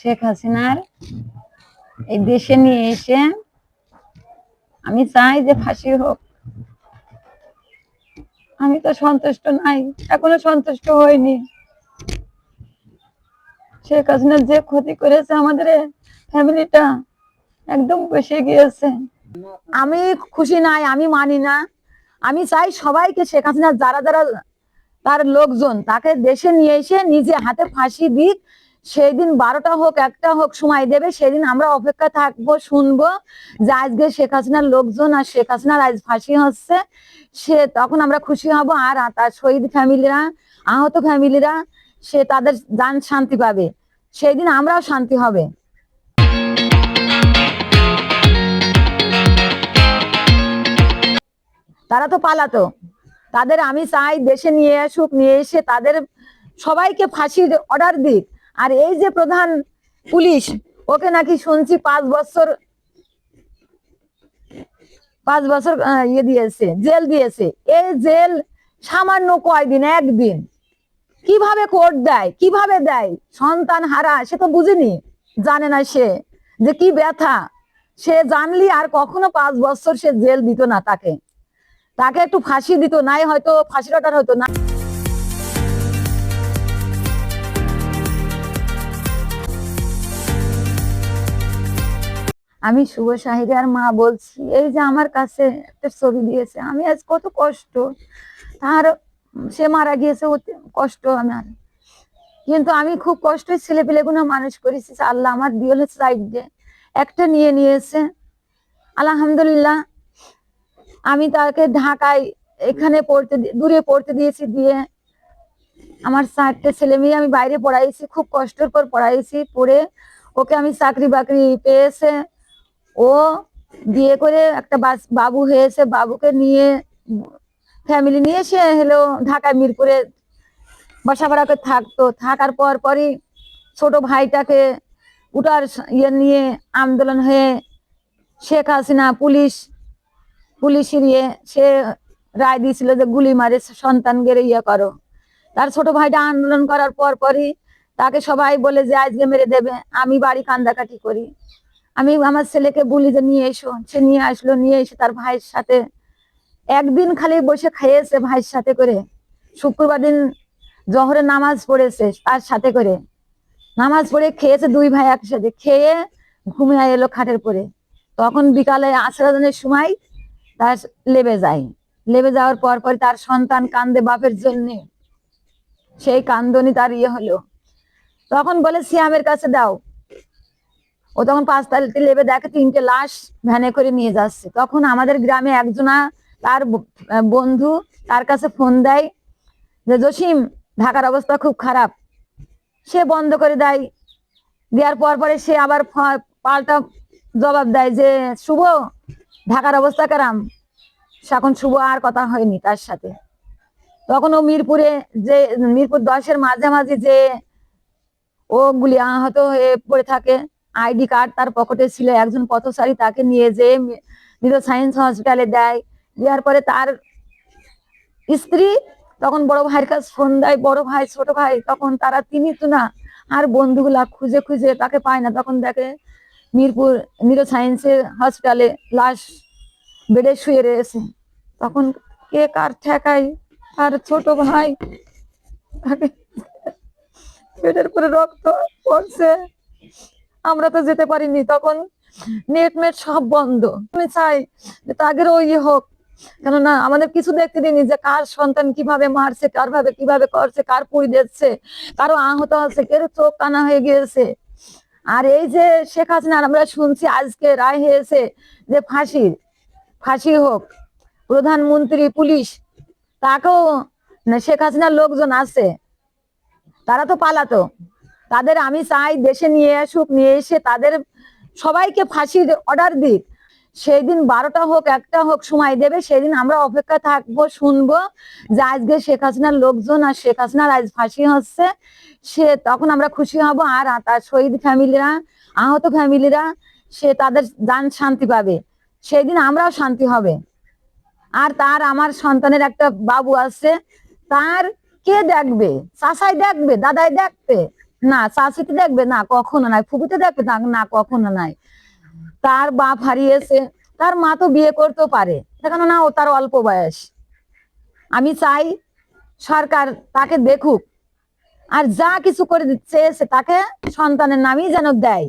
শেখ হাসিনার এই দেশে নিয়ে এসে আমি চাই যে ফাঁসি হোক। আমি তো সন্তুষ্ট নাই, এখনও সন্তুষ্ট হইনি। শেখ হাসিনা যে ক্ষতি করেছে আমাদের ফ্যামিলিটা একদম বসে গিয়েছে। আমি খুশি নাই, আমি মানি না। আমি চাই সবাইকে শেখ হাসিনা যারা যারা তার লোকজন তাকে দেশে নিয়ে এসে নিজে হাতে ফাঁসি দিক সেই দিন বারোটা হোক, একটা হোক সময় দেবে, সেদিন আমরা অপেক্ষা থাকব, শুনব যে আজকে শেখ হাসিনার লোকজন আর শেখ হাসিনার আজ ফাঁসি হচ্ছে। সে তখন আমরা খুশি হব আর তার শহীদ ফ্যামিলিরা, আহত ফ্যামিলিরা, সে তাদের যান শান্তি পাবে। সেই দিন আমরাও শান্তি হবে। তারা তো পালাতো। তাদের আমি চাই দেশে নিয়ে আসুক, নিয়ে এসে তাদের সবাইকে ফাঁসির অর্ডার দিক। আর এই যে প্রধান পুলিশ, ওকে নাকি শুনছি পাঁচ বছর পাঁচ বছর ইয়ে দিয়েছে, জেল দিয়েছে। এই জেল সামান্য কয়দিন, একদিন। কীভাবে কোর্ট দেয়, কীভাবে দেয়? সন্তান হারা, সে তো বুঝেনি, জানে না সে, যে কি ব্যথা। সে জানলি আর কখনো পাঁচ বছর সে জেল দিত না তাকে। তাকে একটু ফাঁসি দিত, নাই হয়তো, ফাঁসি অর্ডার হতো, না আমি শুভ শাহিদার মা বলছি, এই যে আমার কাছে একটা ছবি দিয়েছে, আমি আজ কত কষ্ট। তার, সে মারা গিয়েছে কষ্ট আমার। কিন্তু আমি খুব কষ্ট ছেলে পেলেগুলো মানুষ করেছি আল্লাহ আমার দিয়েল সাইড দিয়ে একটা নিয়ে নিয়েছে। আলহামদুলিল্লাহ, আমি তাকে ঢাকায় এখানে পড়তে দূরে পড়তে দিয়েছি, দিয়ে আমার চারটে ছেলে মেয়ে আমি বাইরে পড়াইছি, খুব কষ্টের পর পড়াইছি, পড়ে ওকে আমি চাকরি বাকরি পেয়েছে। ও বিয়ে করে একটা বাবু হয়েছে, বাবুকে নিয়ে ফ্যামিলি নিয়ে সে হলো ঢাকা মিরপুরে বাসা করে থাকতো। থাকার পর পরই ছোট ভাইটাকে উঠার ইয়ে নিয়ে আন্দোলন হয়ে শেখ হাসিনা পুলিশ, পুলিশের ইয়ে সে রায় দিয়েছিল যে গুলি মারে সন্তান গেড়ে ইয়ে করো। তার ছোট ভাইটা আন্দোলন করার পর পরই তাকে সবাই বলে যে, আজকে মেরে দেবে, আমি বাড়ি কান্দাকাটি করি। আমি আমার ছেলেকে বলি যে নিয়ে এসো। সে নিয়ে আসলো, নিয়ে এসে তার ভাইয়ের সাথে। একদিন খালি বসে খাইয়েছে ভাইয়ের সাথে করে। শুক্রবার দিন জহরে নামাজ পড়েছে তার সাথে করে। নামাজ পড়ে খেয়েছে দুই ভাই একসাথে। খেয়ে ঘুমিয়ে এলো খাটের পরে। তখন বিকালে আশ্রাদনের সময় তার লেবে যায়। লেবে যাওয়ার পর পর তার সন্তান কান্দে বাপের জন্য। সেই কান্দনি তার ইয়ে হলো। তখন বলে, সিয়ামের কাছে দাও। ও তখন পাঁচ তারিখে লেবে দেখে তিনটে লাশ ভ্যানে করে নিয়ে যাচ্ছে। তখন আমাদের গ্রামে একজনা তার বন্ধু তার কাছে ফোন দেয় যে, জসিম, ঢাকার অবস্থা খুব খারাপ। সে বন্ধ করে দেয়। দেওয়ার পর পরে সে আবার পাল্টা জবাব দেয় যে, শুভ, ঢাকার অবস্থা কারাম? এখন শুভ আর কথা হয়নি তার সাথে। তখন ও মিরপুরে যে, মিরপুর দশের মাঝামাঝি যে, ও গুলি আহত হয়ে পড়ে থাকে। আইডি কার্ড তার পকেটে ছিল, একজন পথচারী তাকে নিয়ে যে নিরো সায়েন্স হসপিটালে দেয়। দেওয়ার পরে তার স্ত্রী তখন বড় ভাইয়ের কাছে দেয়, বড় ভাই, ছোট ভাই, তখন তারা তিনি তো না, আর বন্ধুগুলা খুঁজে খুঁজে তাকে পায় না। তখন দেখে মিরপুর নিরো সায়েন্সের হসপিটালে লাশ বেডে শুয়ে রয়েছে। তখন কে কার ঠেকায়? আর ছোট ভাই তাকে পেটের পরে রক্ত পড়ছে। আমরা তো যেতে পারিনি, তখন নেট মেট সব বন্ধ। আমি চাই যে তাদেরও ইয়ে হোক, কেননা আমাদের কিছু দেখতে দিনি যে কার সন্তান কীভাবে মারছে, কার ভাবে কীভাবে করছে, কার পুরি দিচ্ছে, কারও আহত আছে কেউ চোখ কানা হয়ে গিয়েছে। আর এই যে শেখ হাসিনা আমরা শুনছি আজকে রায় হয়েছে যে ফাঁসির ফাঁসি হোক, প্রধানমন্ত্রী, পুলিশ, তাকেও শেখ হাসিনার লোকজন আছে, তারা তো পালাতো। তাদের আমি চাই দেশে নিয়ে আসুক, নিয়ে এসে তাদের সবাইকে ফাঁসির অর্ডার দিক। সেই দিন বারোটা হোক, একটা হোক সময় দেবে, সেদিন আমরা অপেক্ষা থাকব, শুনব যে আজকে শেখ হাসিনার লোকজন আর শেখ হাসিনার আজ ফাঁসি হচ্ছে। সে তখন আমরা খুশি হব আর তার শহীদ ফ্যামিলিরা, আহত ফ্যামিলিরা, সে তাদের যান শান্তি পাবে। সেই দিন আমরাও শান্তি হবে। আর তার আমার সন্তানের একটা বাবু আছে, তার কে দেখবে? চাষাই দেখবে? দাদাই দেখবে? না চাষিতে দেখবে না, কখনো নাই। ফুপুতে দেখবে না কখনো নাই। তার বাপ হারিয়েছে, তার মা তো বিয়ে করতেও পারে। কেন না, ও তার অল্প বয়স। আমি চাই সরকার তাকে দেখুক। আর যা কিছু করে দিচ্ছে তাকে সন্তানের নামই যেন দেয়।